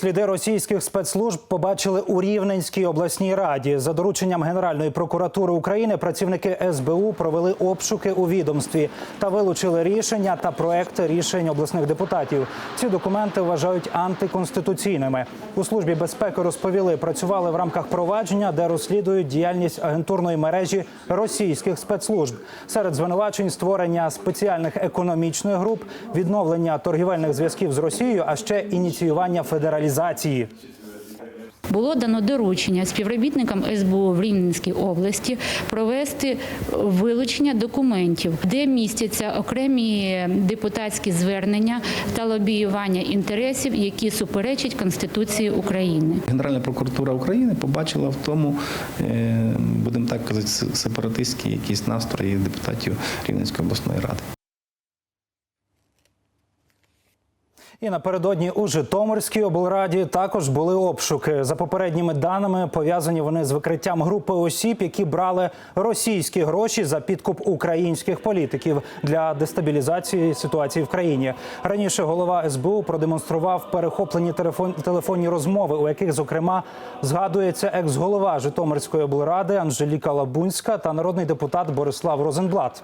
Сліди російських спецслужб побачили у Рівненській обласній раді. За дорученням Генеральної прокуратури України працівники СБУ провели обшуки у відомстві та вилучили рішення та проекти рішень обласних депутатів. Ці документи вважають антиконституційними. У службі безпеки розповіли, працювали в рамках провадження, де розслідують діяльність агентурної мережі російських спецслужб. Серед звинувачень створення спеціальних економічних груп, відновлення торгівельних зв'язків з Росією, а ще ініціювання федералізації. Було дано доручення співробітникам СБУ в Рівненській області провести вилучення документів, де містяться окремі депутатські звернення та лобіювання інтересів, які суперечать Конституції України. Генеральна прокуратура України побачила в тому, е, будемо так казати, сепаратистські якісь настрої депутатів Рівненської обласної ради. І напередодні у Житомирській облраді також були обшуки. За попередніми даними пов'язані вони з викриттям групи осіб, які брали російські гроші за підкуп українських політиків для дестабілізації ситуації в країні. Раніше голова СБУ продемонстрував перехоплені телефон, телефонні розмови, у яких зокрема згадується екс-голова Житомирської облради Анжеліка Лабунська та народний депутат Борислав Розенблат.